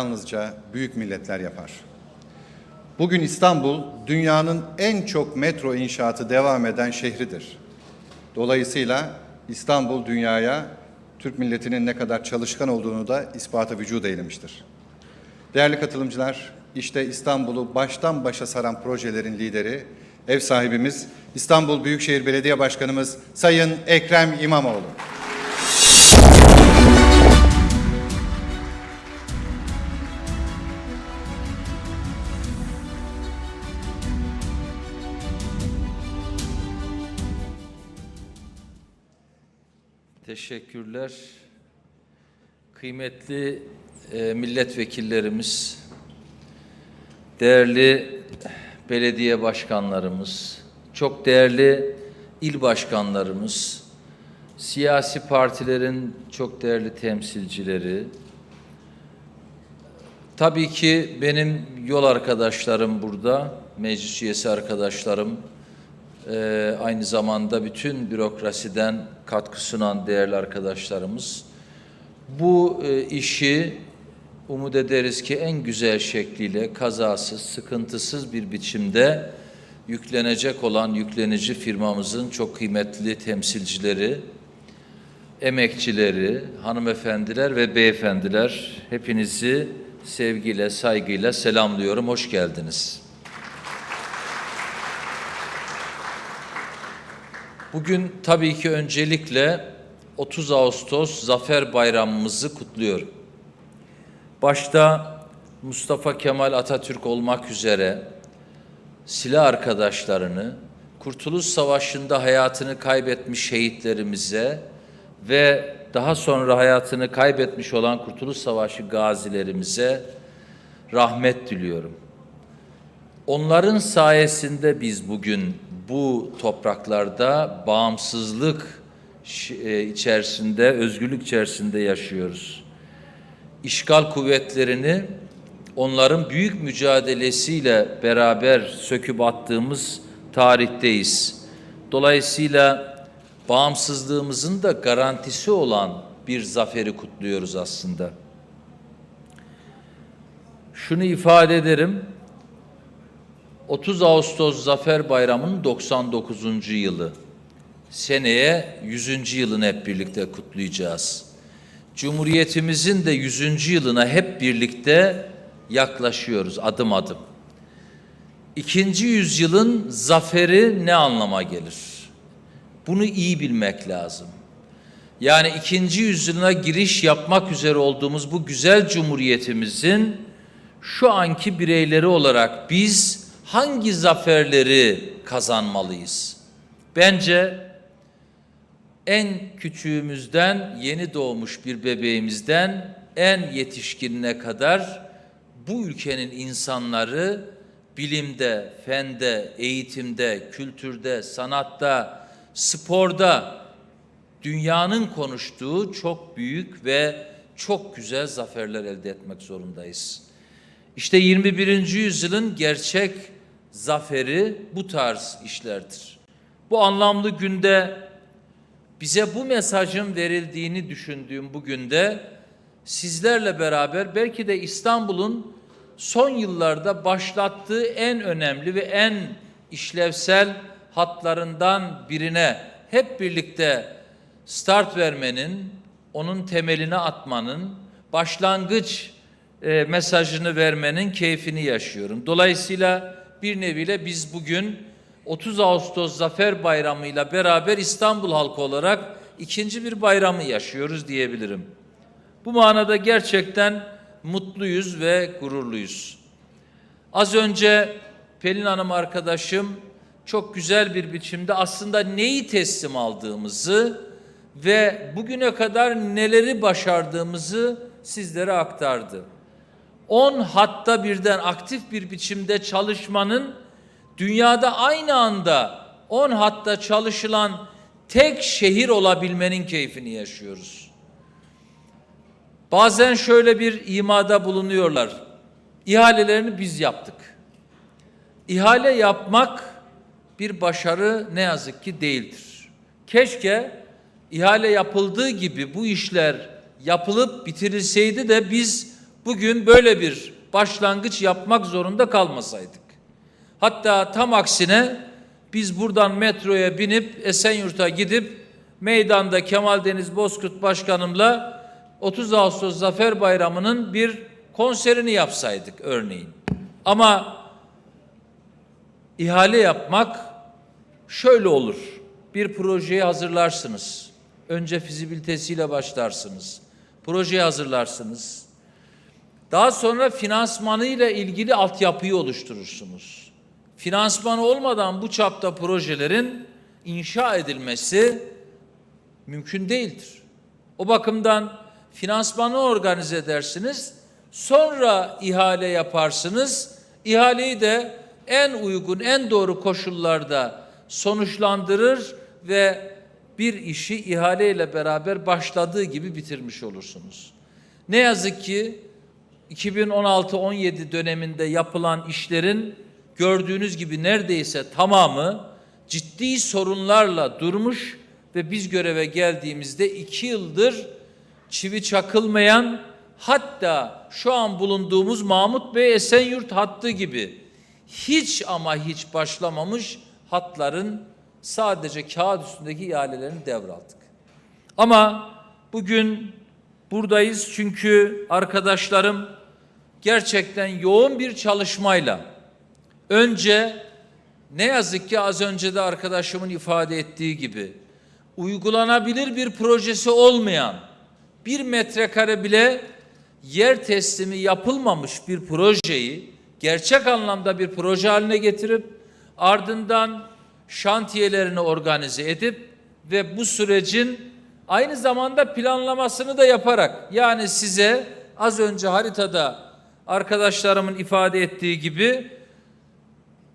yalnızca büyük milletler yapar. Bugün İstanbul dünyanın en çok metro inşaatı devam eden şehridir. Dolayısıyla İstanbul dünyaya Türk milletinin ne kadar çalışkan olduğunu da ispatı vücut eylemiştir. Değerli katılımcılar, işte İstanbul'u baştan başa saran projelerin lideri, ev sahibimiz İstanbul Büyükşehir Belediye Başkanımız Sayın Ekrem İmamoğlu. Teşekkürler. Kıymetli e, milletvekillerimiz, değerli belediye başkanlarımız, çok değerli il başkanlarımız, siyasi partilerin çok değerli temsilcileri, tabii ki benim yol arkadaşlarım burada, meclis üyesi arkadaşlarım, ee, aynı zamanda bütün bürokrasiden katkı sunan değerli arkadaşlarımız bu e, işi umut ederiz ki en güzel şekliyle kazasız, sıkıntısız bir biçimde yüklenecek olan yüklenici firmamızın çok kıymetli temsilcileri, emekçileri, hanımefendiler ve beyefendiler hepinizi sevgiyle, saygıyla selamlıyorum. Hoş geldiniz. Bugün tabii ki öncelikle 30 Ağustos Zafer Bayramımızı kutluyorum. Başta Mustafa Kemal Atatürk olmak üzere silah arkadaşlarını, Kurtuluş Savaşı'nda hayatını kaybetmiş şehitlerimize ve daha sonra hayatını kaybetmiş olan Kurtuluş Savaşı gazilerimize rahmet diliyorum. Onların sayesinde biz bugün bu topraklarda bağımsızlık e, içerisinde, özgürlük içerisinde yaşıyoruz. İşgal kuvvetlerini onların büyük mücadelesiyle beraber söküp attığımız tarihteyiz. Dolayısıyla bağımsızlığımızın da garantisi olan bir zaferi kutluyoruz aslında. Şunu ifade ederim. 30 Ağustos Zafer Bayramı'nın 99. yılı. Seneye 100. yılını hep birlikte kutlayacağız. Cumhuriyetimizin de 100. yılına hep birlikte yaklaşıyoruz adım adım. İkinci yüzyılın zaferi ne anlama gelir? Bunu iyi bilmek lazım. Yani ikinci yüzyılına giriş yapmak üzere olduğumuz bu güzel cumhuriyetimizin şu anki bireyleri olarak biz hangi zaferleri kazanmalıyız? Bence en küçüğümüzden yeni doğmuş bir bebeğimizden en yetişkinine kadar bu ülkenin insanları bilimde, fende, eğitimde, kültürde, sanatta, sporda dünyanın konuştuğu çok büyük ve çok güzel zaferler elde etmek zorundayız. İşte 21. yüzyılın gerçek zaferi bu tarz işlerdir. Bu anlamlı günde bize bu mesajın verildiğini düşündüğüm bu günde sizlerle beraber belki de İstanbul'un son yıllarda başlattığı en önemli ve en işlevsel hatlarından birine hep birlikte start vermenin, onun temelini atmanın, başlangıç e, mesajını vermenin keyfini yaşıyorum. Dolayısıyla bir neviyle biz bugün 30 Ağustos Zafer Bayramı ile beraber İstanbul halkı olarak ikinci bir bayramı yaşıyoruz diyebilirim. Bu manada gerçekten mutluyuz ve gururluyuz. Az önce Pelin Hanım arkadaşım çok güzel bir biçimde aslında neyi teslim aldığımızı ve bugüne kadar neleri başardığımızı sizlere aktardı. 10 hatta birden aktif bir biçimde çalışmanın dünyada aynı anda 10 hatta çalışılan tek şehir olabilmenin keyfini yaşıyoruz. Bazen şöyle bir imada bulunuyorlar. İhalelerini biz yaptık. İhale yapmak bir başarı ne yazık ki değildir. Keşke ihale yapıldığı gibi bu işler yapılıp bitirilseydi de biz bugün böyle bir başlangıç yapmak zorunda kalmasaydık. Hatta tam aksine biz buradan metroya binip Esenyurt'a gidip meydanda Kemal Deniz Bozkurt Başkanımla 30 Ağustos Zafer Bayramı'nın bir konserini yapsaydık örneğin. Ama ihale yapmak şöyle olur. Bir projeyi hazırlarsınız. Önce fizibilitesiyle başlarsınız. Projeyi hazırlarsınız. Daha sonra finansmanıyla ilgili altyapıyı oluşturursunuz. Finansmanı olmadan bu çapta projelerin inşa edilmesi mümkün değildir. O bakımdan finansmanı organize edersiniz, sonra ihale yaparsınız. İhaleyi de en uygun, en doğru koşullarda sonuçlandırır ve bir işi ihaleyle beraber başladığı gibi bitirmiş olursunuz. Ne yazık ki 2016-17 döneminde yapılan işlerin gördüğünüz gibi neredeyse tamamı ciddi sorunlarla durmuş ve biz göreve geldiğimizde iki yıldır çivi çakılmayan hatta şu an bulunduğumuz Mahmut Bey Esenyurt hattı gibi hiç ama hiç başlamamış hatların sadece kağıt üstündeki ihalelerini devraldık. Ama bugün buradayız çünkü arkadaşlarım gerçekten yoğun bir çalışmayla önce ne yazık ki az önce de arkadaşımın ifade ettiği gibi uygulanabilir bir projesi olmayan bir metrekare bile yer teslimi yapılmamış bir projeyi gerçek anlamda bir proje haline getirip ardından şantiyelerini organize edip ve bu sürecin aynı zamanda planlamasını da yaparak yani size az önce haritada arkadaşlarımın ifade ettiği gibi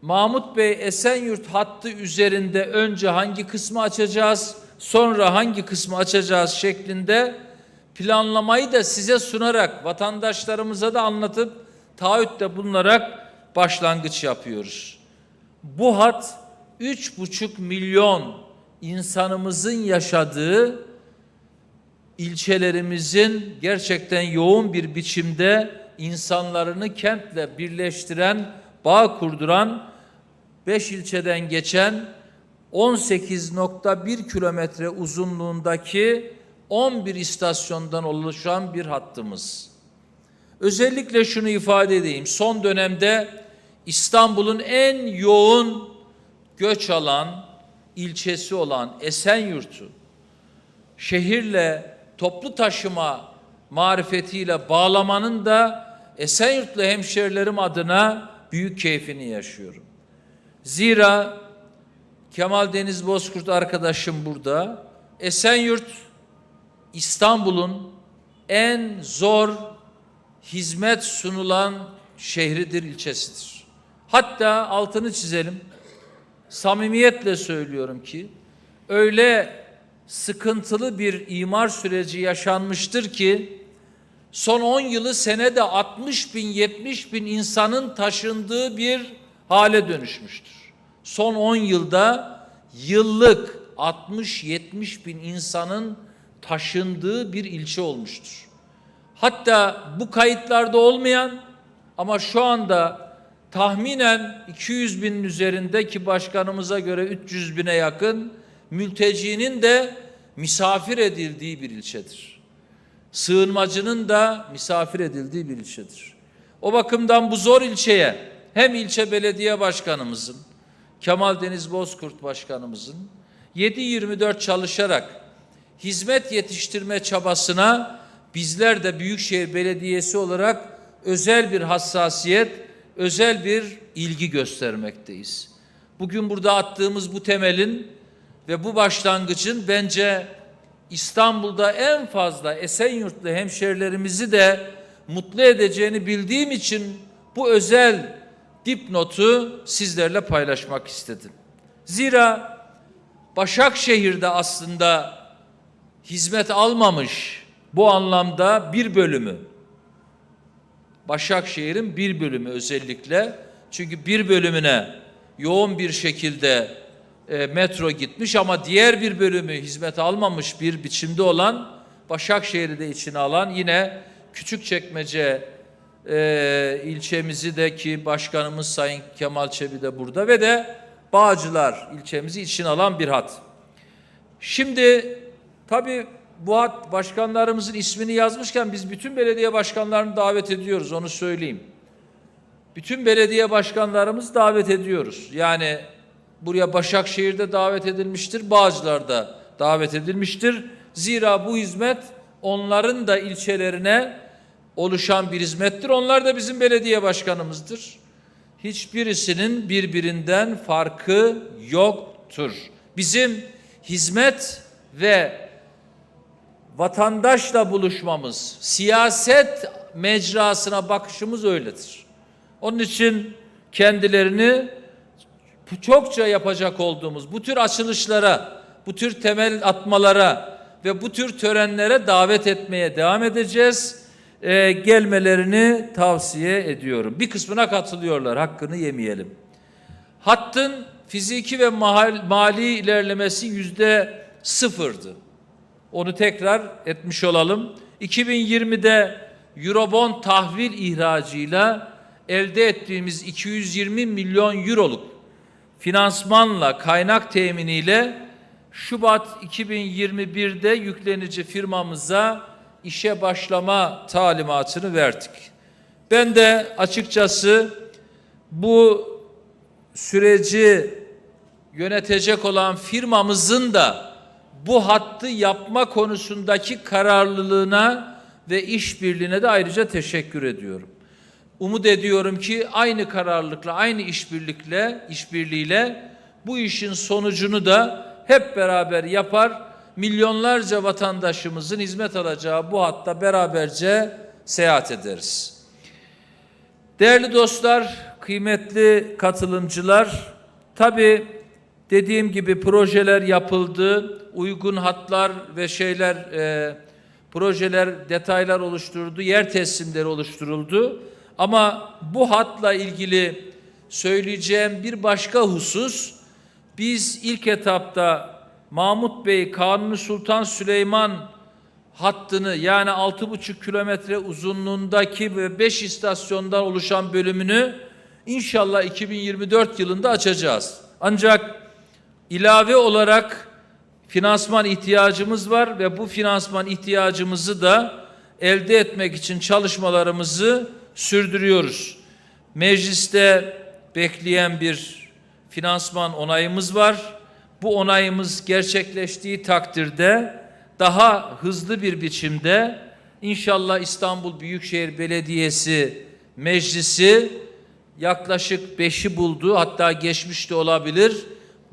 Mahmut Bey Esenyurt hattı üzerinde önce hangi kısmı açacağız, sonra hangi kısmı açacağız şeklinde planlamayı da size sunarak, vatandaşlarımıza da anlatıp taahhütte bulunarak başlangıç yapıyoruz. Bu hat üç buçuk milyon insanımızın yaşadığı ilçelerimizin gerçekten yoğun bir biçimde insanlarını kentle birleştiren, bağ kurduran 5 ilçeden geçen 18.1 kilometre uzunluğundaki 11 istasyondan oluşan bir hattımız. Özellikle şunu ifade edeyim. Son dönemde İstanbul'un en yoğun göç alan ilçesi olan Esenyurt'u şehirle toplu taşıma marifetiyle bağlamanın da Esenyurtlu hemşerilerim adına büyük keyfini yaşıyorum. Zira Kemal Deniz Bozkurt arkadaşım burada. Esenyurt İstanbul'un en zor hizmet sunulan şehridir, ilçesidir. Hatta altını çizelim. Samimiyetle söylüyorum ki öyle sıkıntılı bir imar süreci yaşanmıştır ki son 10 yılı senede 60 bin 70 bin insanın taşındığı bir hale dönüşmüştür. Son 10 yılda yıllık 60-70 bin insanın taşındığı bir ilçe olmuştur. Hatta bu kayıtlarda olmayan ama şu anda tahminen 200 binin üzerinde ki başkanımıza göre 300 bine yakın mültecinin de misafir edildiği bir ilçedir. Sığınmacının da misafir edildiği bir ilçedir. O bakımdan bu zor ilçeye hem ilçe belediye başkanımızın, Kemal Deniz Bozkurt başkanımızın 7-24 çalışarak hizmet yetiştirme çabasına bizler de Büyükşehir Belediyesi olarak özel bir hassasiyet, özel bir ilgi göstermekteyiz. Bugün burada attığımız bu temelin ve bu başlangıcın bence İstanbul'da en fazla Esenyurtlu hemşerilerimizi de mutlu edeceğini bildiğim için bu özel dipnotu sizlerle paylaşmak istedim. Zira Başakşehir'de aslında hizmet almamış bu anlamda bir bölümü Başakşehir'in bir bölümü özellikle çünkü bir bölümüne yoğun bir şekilde e, metro gitmiş ama diğer bir bölümü hizmet almamış bir biçimde olan Başakşehir'i de içine alan yine Küçükçekmece e, ilçemizi de ki başkanımız Sayın Kemal Çebi de burada ve de Bağcılar ilçemizi için alan bir hat. Şimdi tabii bu hat başkanlarımızın ismini yazmışken biz bütün belediye başkanlarını davet ediyoruz onu söyleyeyim. Bütün belediye başkanlarımız davet ediyoruz. Yani buraya Başakşehir'de davet edilmiştir, Bağcılar'da davet edilmiştir. Zira bu hizmet onların da ilçelerine oluşan bir hizmettir. Onlar da bizim belediye başkanımızdır. Hiçbirisinin birbirinden farkı yoktur. Bizim hizmet ve vatandaşla buluşmamız, siyaset mecrasına bakışımız öyledir. Onun için kendilerini çokça yapacak olduğumuz bu tür açılışlara, bu tür temel atmalara ve bu tür törenlere davet etmeye devam edeceğiz. Ee, gelmelerini tavsiye ediyorum. Bir kısmına katılıyorlar, hakkını yemeyelim. Hattın fiziki ve mahal, mali ilerlemesi yüzde sıfırdı. Onu tekrar etmiş olalım. 2020'de Eurobond tahvil ihracıyla elde ettiğimiz 220 milyon euroluk finansmanla, kaynak teminiyle Şubat 2021'de yüklenici firmamıza işe başlama talimatını verdik. Ben de açıkçası bu süreci yönetecek olan firmamızın da bu hattı yapma konusundaki kararlılığına ve işbirliğine de ayrıca teşekkür ediyorum. Umut ediyorum ki aynı kararlılıkla, aynı işbirlikle, işbirliğiyle bu işin sonucunu da hep beraber yapar, milyonlarca vatandaşımızın hizmet alacağı bu hatta beraberce seyahat ederiz. Değerli dostlar, kıymetli katılımcılar, tabi dediğim gibi projeler yapıldı, uygun hatlar ve şeyler, e, projeler, detaylar oluşturuldu, yer teslimleri oluşturuldu. Ama bu hatla ilgili söyleyeceğim bir başka husus, biz ilk etapta Mahmut Bey, Kanuni Sultan Süleyman hattını yani 6,5 kilometre uzunluğundaki ve 5 istasyondan oluşan bölümünü inşallah 2024 yılında açacağız. Ancak ilave olarak finansman ihtiyacımız var ve bu finansman ihtiyacımızı da elde etmek için çalışmalarımızı sürdürüyoruz. Mecliste bekleyen bir finansman onayımız var. Bu onayımız gerçekleştiği takdirde daha hızlı bir biçimde inşallah İstanbul Büyükşehir Belediyesi Meclisi yaklaşık beşi buldu hatta geçmiş de olabilir.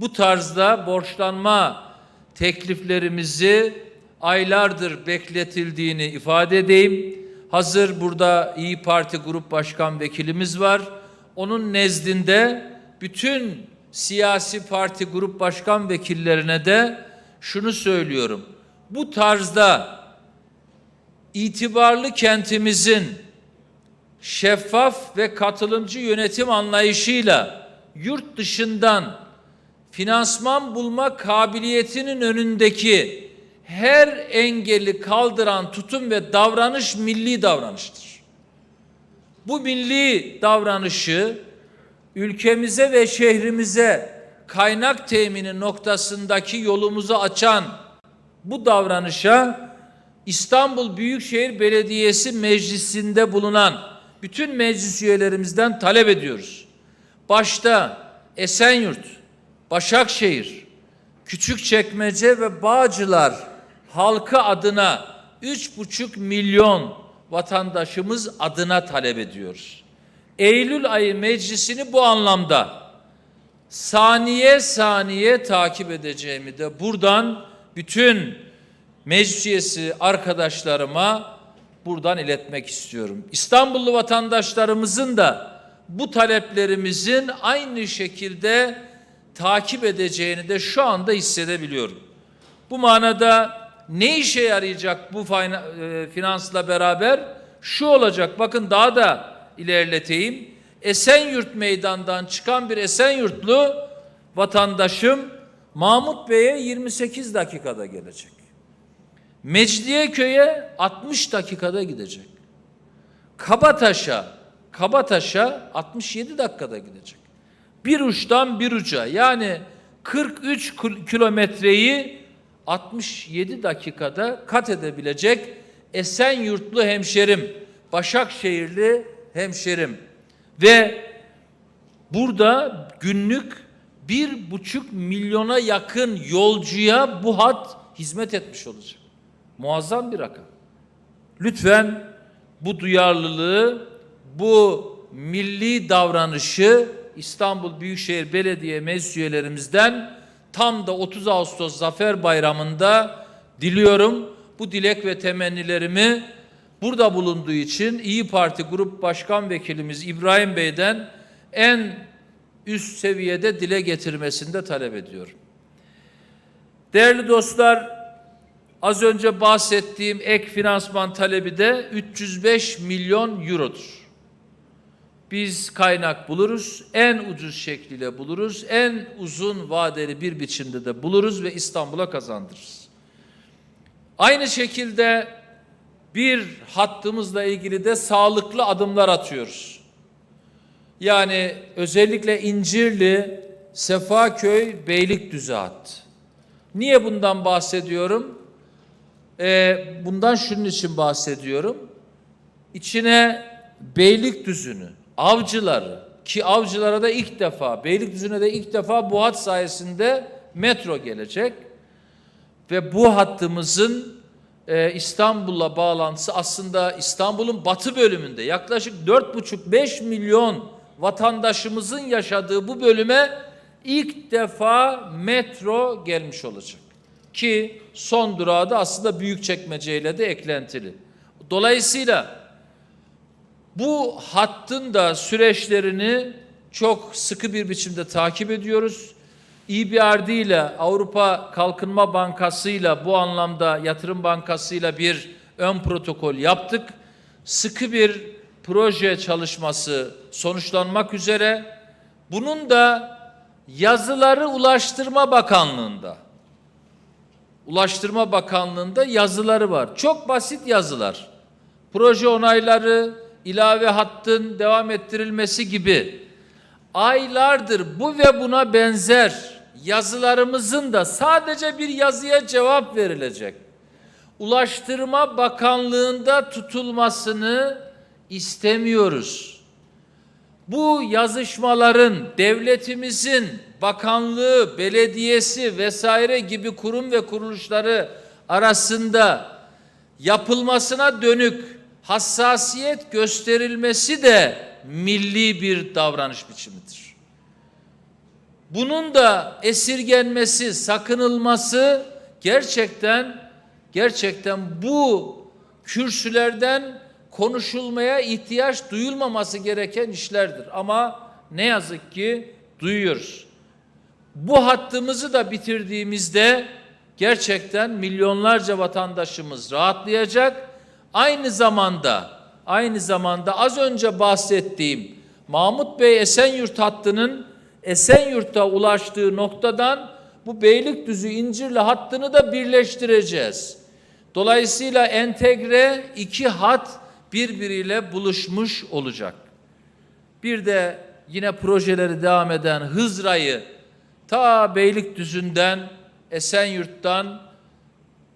Bu tarzda borçlanma tekliflerimizi aylardır bekletildiğini ifade edeyim. Hazır burada İyi Parti Grup Başkan Vekilimiz var. Onun nezdinde bütün siyasi parti grup başkan vekillerine de şunu söylüyorum. Bu tarzda itibarlı kentimizin şeffaf ve katılımcı yönetim anlayışıyla yurt dışından finansman bulma kabiliyetinin önündeki her engeli kaldıran tutum ve davranış milli davranıştır. Bu milli davranışı ülkemize ve şehrimize kaynak temini noktasındaki yolumuzu açan bu davranışa İstanbul Büyükşehir Belediyesi Meclisi'nde bulunan bütün meclis üyelerimizden talep ediyoruz. Başta Esenyurt, Başakşehir, Küçükçekmece ve Bağcılar halkı adına üç buçuk milyon vatandaşımız adına talep ediyoruz. Eylül ayı meclisini bu anlamda saniye saniye takip edeceğimi de buradan bütün meclis üyesi arkadaşlarıma buradan iletmek istiyorum. İstanbullu vatandaşlarımızın da bu taleplerimizin aynı şekilde takip edeceğini de şu anda hissedebiliyorum. Bu manada ne işe yarayacak bu e, finansla beraber? Şu olacak bakın daha da ilerleteyim. Esenyurt meydandan çıkan bir Esenyurtlu vatandaşım Mahmut Bey'e 28 dakikada gelecek. Mecidiyeköy'e 60 dakikada gidecek. Kabataş'a, Kabataş'a 67 dakikada gidecek. Bir uçtan bir uca yani 43 kil- kilometreyi 67 dakikada kat edebilecek Esenyurtlu hemşerim, Başakşehirli hemşerim ve burada günlük bir buçuk milyona yakın yolcuya bu hat hizmet etmiş olacak. Muazzam bir rakam. Lütfen bu duyarlılığı, bu milli davranışı İstanbul Büyükşehir Belediye Meclis üyelerimizden tam da 30 Ağustos Zafer Bayramı'nda diliyorum. Bu dilek ve temennilerimi burada bulunduğu için İyi Parti Grup Başkan Vekilimiz İbrahim Bey'den en üst seviyede dile getirmesini de talep ediyorum. Değerli dostlar, Az önce bahsettiğim ek finansman talebi de 305 milyon eurodur. Biz kaynak buluruz, en ucuz şekliyle buluruz, en uzun vadeli bir biçimde de buluruz ve İstanbul'a kazandırırız. Aynı şekilde bir hattımızla ilgili de sağlıklı adımlar atıyoruz. Yani özellikle İncirli, Sefaköy, Beylikdüzü hattı. Niye bundan bahsediyorum? Ee, bundan şunun için bahsediyorum. İçine Beylikdüzü'nü, avcıları ki avcılara da ilk defa, Beylikdüzü'ne de ilk defa bu hat sayesinde metro gelecek. Ve bu hattımızın e, İstanbul'la bağlantısı aslında İstanbul'un batı bölümünde yaklaşık 4,5-5 milyon vatandaşımızın yaşadığı bu bölüme ilk defa metro gelmiş olacak. Ki son durağı da aslında Büyükçekmece ile de eklentili. Dolayısıyla bu hattın da süreçlerini çok sıkı bir biçimde takip ediyoruz. EBRD ile Avrupa Kalkınma Bankası ile bu anlamda Yatırım Bankası ile bir ön protokol yaptık. Sıkı bir proje çalışması sonuçlanmak üzere. Bunun da yazıları Ulaştırma Bakanlığı'nda. Ulaştırma Bakanlığı'nda yazıları var. Çok basit yazılar. Proje onayları, ilave hattın devam ettirilmesi gibi aylardır bu ve buna benzer yazılarımızın da sadece bir yazıya cevap verilecek. Ulaştırma Bakanlığı'nda tutulmasını istemiyoruz. Bu yazışmaların devletimizin bakanlığı, belediyesi vesaire gibi kurum ve kuruluşları arasında yapılmasına dönük hassasiyet gösterilmesi de milli bir davranış biçimidir. Bunun da esirgenmesi, sakınılması gerçekten gerçekten bu kürsülerden konuşulmaya ihtiyaç duyulmaması gereken işlerdir. Ama ne yazık ki duyuyoruz. Bu hattımızı da bitirdiğimizde gerçekten milyonlarca vatandaşımız rahatlayacak. Aynı zamanda aynı zamanda az önce bahsettiğim Mahmut Bey Esenyurt hattının Esenyurt'a ulaştığı noktadan bu Beylikdüzü İncirli hattını da birleştireceğiz. Dolayısıyla entegre iki hat birbiriyle buluşmuş olacak. Bir de yine projeleri devam eden Hızra'yı ta Beylikdüzü'nden, Esenyurt'tan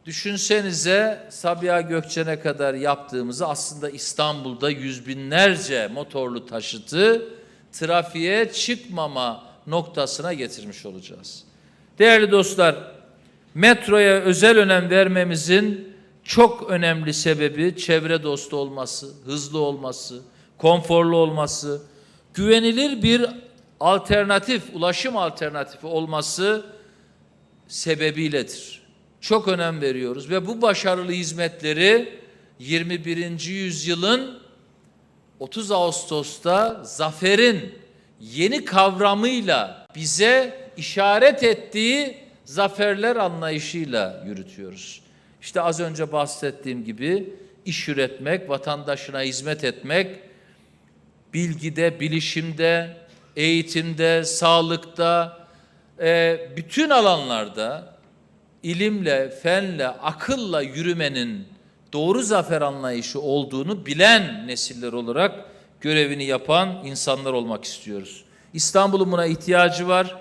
düşünsenize Sabiha Gökçen'e kadar yaptığımızı aslında İstanbul'da yüz binlerce motorlu taşıtı trafiğe çıkmama noktasına getirmiş olacağız. Değerli dostlar, metroya özel önem vermemizin çok önemli sebebi çevre dostu olması, hızlı olması, konforlu olması, güvenilir bir alternatif, ulaşım alternatifi olması sebebiyledir. Çok önem veriyoruz ve bu başarılı hizmetleri 21. yüzyılın 30 Ağustos'ta zaferin yeni kavramıyla bize işaret ettiği zaferler anlayışıyla yürütüyoruz. İşte az önce bahsettiğim gibi iş üretmek, vatandaşına hizmet etmek, bilgide, bilişimde, eğitimde, sağlıkta, e, bütün alanlarda ilimle, fenle, akılla yürümenin doğru zafer anlayışı olduğunu bilen nesiller olarak görevini yapan insanlar olmak istiyoruz. İstanbul'un buna ihtiyacı var.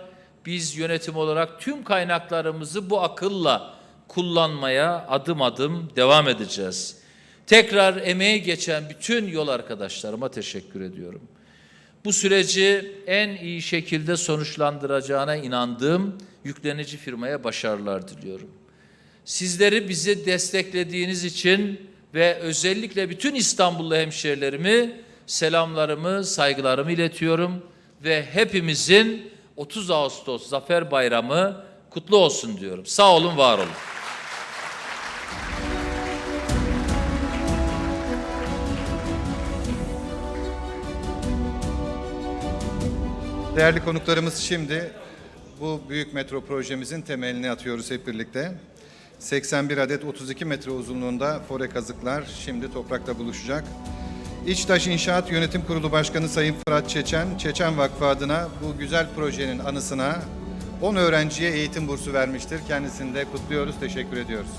Biz yönetim olarak tüm kaynaklarımızı bu akılla kullanmaya adım adım devam edeceğiz. Tekrar emeği geçen bütün yol arkadaşlarıma teşekkür ediyorum. Bu süreci en iyi şekilde sonuçlandıracağına inandığım yüklenici firmaya başarılar diliyorum. Sizleri bizi desteklediğiniz için ve özellikle bütün İstanbullu hemşehrilerimi selamlarımı, saygılarımı iletiyorum ve hepimizin 30 Ağustos Zafer Bayramı kutlu olsun diyorum. Sağ olun, var olun. Değerli konuklarımız şimdi bu büyük metro projemizin temelini atıyoruz hep birlikte. 81 adet 32 metre uzunluğunda fore kazıklar şimdi toprakta buluşacak. İçtaş İnşaat Yönetim Kurulu Başkanı Sayın Fırat Çeçen, Çeçen Vakfı adına bu güzel projenin anısına 10 öğrenciye eğitim bursu vermiştir. Kendisini de kutluyoruz, teşekkür ediyoruz.